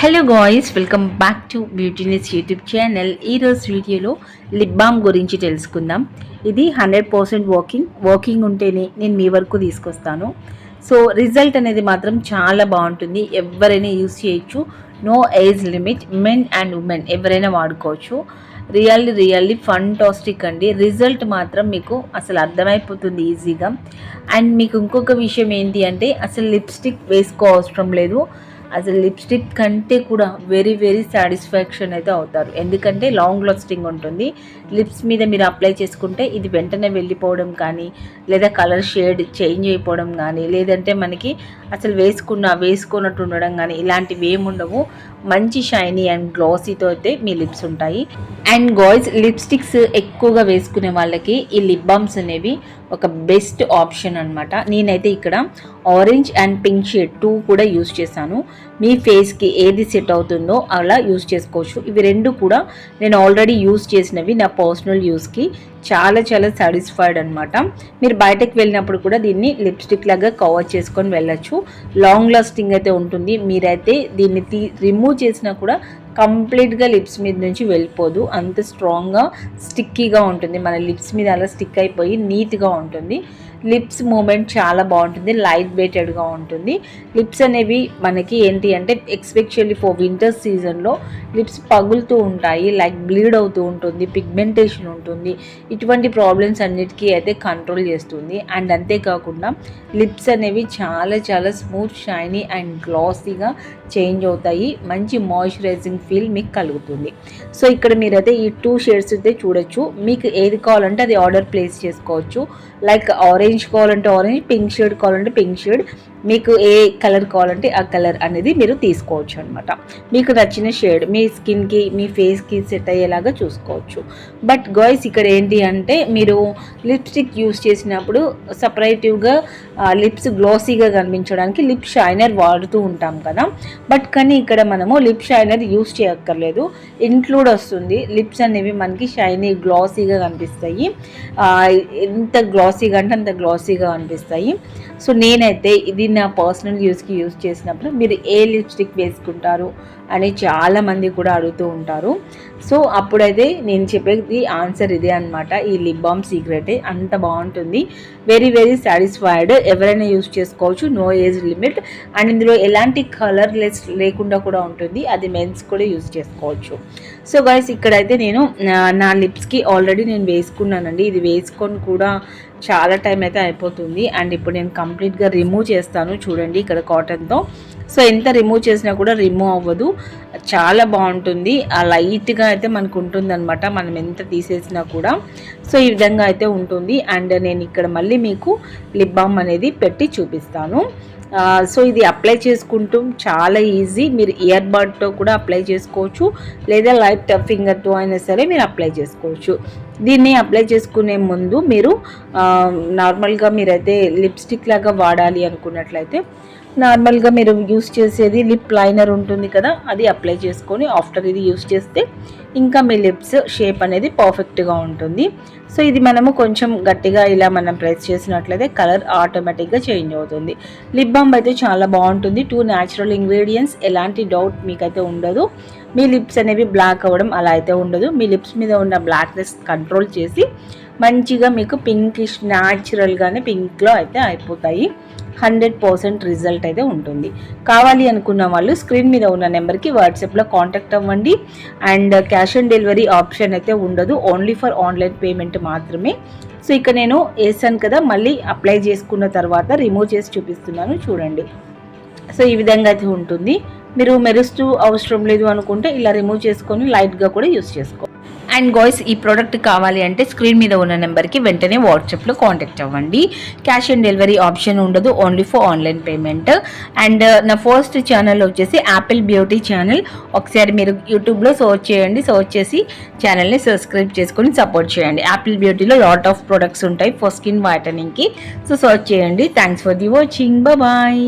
Hello guys welcome back to beautyness YouTube channel ఈరోజు వీడియోలో lip balm గురించి తెలుసుకుందాం. ఇది హండ్రెడ్ పర్సెంట్ వాకింగ్ వాకింగ్ ఉంటేనే నేను మీ వరకు తీసుకొస్తాను. సో రిజల్ట్ అనేది మాత్రం చాలా బాగుంటుంది. ఎవరైనా యూస్ చేయొచ్చు. No age limit men and women ఎవరైనా వాడుకోవచ్చు. రియల్లీ రియల్లీ ఫంటాస్టిక్ అండి. రిజల్ట్ మాత్రం మీకు అసలు అర్థమైపోతుంది ఈజీగా అండ్ మీకు ఇంకొక విషయం ఏంటి అంటే అసలు లిప్స్టిక్ వేసుకో అవసరం లేదు. అసలు లిప్స్టిక్ కంటే కూడా వెరీ వెరీ సాటిస్ఫాక్షన్ అయితే అవుతారు. ఎందుకంటే లాంగ్ లాస్టింగ్ ఉంటుంది. లిప్స్ మీద మీరు అప్లై చేసుకుంటే ఇది వెంటనే వెళ్ళిపోవడం కానీ లేదా కలర్ షేడ్ చేంజ్ అయిపోవడం కానీ లేదంటే మనకి అసలు వేసుకున్న వేసుకున్నట్టు ఉండడం కానీ ఇలాంటివి ఏముండవు. మంచి షైనీ అండ్ గ్లాసీతో అయితే మీ లిప్స్ ఉంటాయి. అండ్ గాయ్స్ లిప్స్టిక్స్ ఎక్కువగా వేసుకునే వాళ్ళకి ఈ లిప్ బామ్స్ అనేవి ఒక బెస్ట్ ఆప్షన్ అనమాట నేనైతే ఇక్కడ orange and pink shade too కూడా యూస్ చేశాను. మీ ఫేస్కి ఏది సెట్ అవుతుందో అలా యూస్ చేసుకోవచ్చు. ఇవి రెండు కూడా నేను ఆల్రెడీ యూస్ చేసినవి నా పర్సనల్ యూస్కి చాలా చాలా సాటిస్ఫైడ్ అనమాట మీరు బయటకు వెళ్ళినప్పుడు కూడా దీన్ని లిప్స్టిక్ లాగా కవర్ చేసుకొని వెళ్ళచ్చు. లాంగ్ లాస్టింగ్ అయితే ఉంటుంది. మీరైతే దీన్ని తీ రిమూవ్ చేసినా కూడా కంప్లీట్గా లిప్స్ మీద నుంచి వెళ్ళిపోదు. అంత స్ట్రాంగ్గా స్టిక్కీగా ఉంటుంది. మన లిప్స్ మీద అలా స్టిక్ అయిపోయి నీట్గా ఉంటుంది. లిప్స్ మూమెంట్ చాలా బాగుంటుంది. లైట్ వెయిటెడ్గా ఉంటుంది. లిప్స్ అనేవి మనకి ఏంటి అంటే ఎక్స్పెషల్లీ ఫర్ వింటర్ సీజన్లో లిప్స్ పగులుతూ ఉంటాయి. లైక్ బ్లీడ్ అవుతూ ఉంటుంది. పిగ్మెంటేషన్ ఉంటుంది. ఇటువంటి ప్రాబ్లమ్స్ అన్నిటికీ అయితే కంట్రోల్ చేస్తుంది. అండ్ అంతేకాకుండా లిప్స్ అనేవి చాలా చాలా స్మూత్ షైనీ అండ్ గ్లాసీగా చేంజ్ అవుతాయి. మంచి మాయిశ్చరైజింగ్ ఫీల్ మీకు కలుగుతుంది. సో ఇక్కడ మీరైతే ఈ టూ షేడ్స్ అయితే చూడొచ్చు. మీకు ఏది కావాలంటే అది ఆర్డర్ ప్లేస్ చేసుకోవచ్చు. లైక్ ఆరెంజ్ కావాలంటే ఆరెంజ్ పింక్ షేడ్ కావాలంటే పింక్ షేడ్ మీకు ఏ కలర్ కావాలంటే ఆ కలర్ అనేది మీరు తీసుకోవచ్చు అనమాట మీకు నచ్చిన షేడ్ మీ స్కిన్కి మీ ఫేస్కి సెట్ అయ్యేలాగా చూసుకోవచ్చు. బట్ గాయ్స్ ఇక్కడ ఏంటి అంటే మీరు లిప్స్టిక్ యూస్ చేసినప్పుడు సపరేటివ్గా లిప్స్ గ్లాసీగా కనిపించడానికి లిప్ షైనర్ వాడుతూ ఉంటాం కదా. బట్ కానీ ఇక్కడ మనము లిప్ షైనర్ యూస్ చేయక్కర్లేదు. ఇంక్లూడ్ వస్తుంది. లిప్స్ అనేవి మనకి షైనీ గ్లాసీగా కనిపిస్తాయి. ఎంత గ్లాసీగా అంటే అంత గ్లాసీగా కనిపిస్తాయి. సో నేనైతే ఇది నా పర్సనల్ యూస్కి యూస్ చేసినప్పుడు మీరు ఏ లిప్స్టిక్ వేసుకుంటారు? అని చాలామంది కూడా అడుగుతూ ఉంటారు. సో అప్పుడైతే నేను చెప్పేది ఆన్సర్ ఇదే అనమాట ఈ లిప్ బామ్ సీక్రెట్. అంత బాగుంటుంది. వెరీ వెరీ సాటిస్ఫైడ్ ఎవరైనా యూస్ చేసుకోవచ్చు. నో ఏజ్ లిమిట్ అండ్ ఇందులో ఎలాంటి కలర్ లెస్ లేకుండా కూడా ఉంటుంది. అది మెన్స్ కూడా యూస్ చేసుకోవచ్చు. సో గైస్ ఇక్కడైతే నేను నా లిప్స్కి ఆల్రెడీ నేను వేసుకున్నానండి. ఇది వేసుకొని కూడా చాలా టైం అయితే అయిపోతుంది. అండ్ ఇప్పుడు నేను కంప్లీట్గా రిమూవ్ చేస్తాను. చూడండి ఇక్కడ కాటన్తో సో ఎంత రిమూవ్ చేసినా కూడా రిమూవ్ అవ్వదు. చాలా బాగుంటుంది. ఆ లైట్గా అయితే మనకు ఉంటుందన్నమాట. మనం ఎంత తీసేసినా కూడా. సో ఈ విధంగా అయితే ఉంటుంది. అండ్ నేను ఇక్కడ మళ్ళీ మీకు లిప్ బామ్ అనేది పెట్టి చూపిస్తాను. సో ఇది అప్లై చేసుకుంటూ చాలా ఈజీ మీరు ఇయర్ బడ్తో కూడా అప్లై చేసుకోవచ్చు. లేదా లైట్ ఫింగర్తో అయినా సరే మీరు అప్లై చేసుకోవచ్చు. దీన్ని అప్లై చేసుకునే ముందు మీరు నార్మల్గా మీరైతే లిప్స్టిక్ లాగా వాడాలి అనుకున్నట్లయితే నార్మల్గా మీరు యూస్ చేసేది లిప్ లైనర్ ఉంటుంది కదా అది అప్లై చేసుకొని ఆఫ్టర్ ఇది యూస్ చేస్తే ఇంకా మీ లిప్స్ షేప్ అనేది పర్ఫెక్ట్గా ఉంటుంది. సో ఇది మనము కొంచెం గట్టిగా ఇలా మనం ప్రెస్ చేసినట్లయితే కలర్ ఆటోమేటిక్గా చేంజ్ అవుతుంది. లిప్ బామ్ అయితే చాలా బాగుంటుంది. టూ న్యాచురల్ ఇంగ్రీడియంట్స్ ఎలాంటి డౌట్ మీకైతే ఉండదు. మీ లిప్స్ అనేవి బ్లాక్ అవ్వడం అలా అయితే ఉండదు. మీ లిప్స్ మీద ఉన్న బ్లాక్నెస్ కంట్రోల్ చేసి మంచిగా మీకు పింకిష్ న్యాచురల్గానే పింక్లో అయితే అయిపోతాయి. హండ్రెడ్ పర్సెంట్ రిజల్ట్ అయితే ఉంటుంది. కావాలి అనుకున్న వాళ్ళు స్క్రీన్ మీద ఉన్న నెంబర్కి వాట్సాప్లో కాంటాక్ట్ అవ్వండి. And cash on delivery option అయితే ఉండదు. ఓన్లీ ఫర్ ఆన్లైన్ పేమెంట్ మాత్రమే. సో ఇక నేను వేసాను కదా మళ్ళీ అప్లై చేసుకున్న తర్వాత రిమూవ్ చేసి చూపిస్తున్నాను. చూడండి. సో ఈ విధంగా అయితే ఉంటుంది. మీరు మెరుస్తూ అవసరం లేదు అనుకుంటే ఇలా రిమూవ్ చేసుకొని లైట్గా కూడా యూస్ చేసుకో. అండ్ గాయ్స్ ఈ ప్రోడక్ట్ కావాలి అంటే స్క్రీన్ మీద ఉన్న నెంబర్కి వెంటనే వాట్సాప్లో కాంటాక్ట్ అవ్వండి. క్యాష్ ఆన్ డెలివరీ ఆప్షన్ ఉండదు only for online payment and నా ఫస్ట్ ఛానల్ వచ్చేసి యాపిల్ బ్యూటీ ఛానల్ ఒకసారి మీరు యూట్యూబ్లో సర్చ్ చేయండి సర్చ్ చేసి ఛానల్ని సబ్స్క్రైబ్ చేసుకొని సపోర్ట్ చేయండి. యాపిల్ బ్యూటీలో లాట్ ఆఫ్ ప్రొడక్ట్స్ ఉంటాయి ఫర్ స్కిన్ వైటనింగ్కి సో సర్చ్ చేయండి. Thanks for the watching bye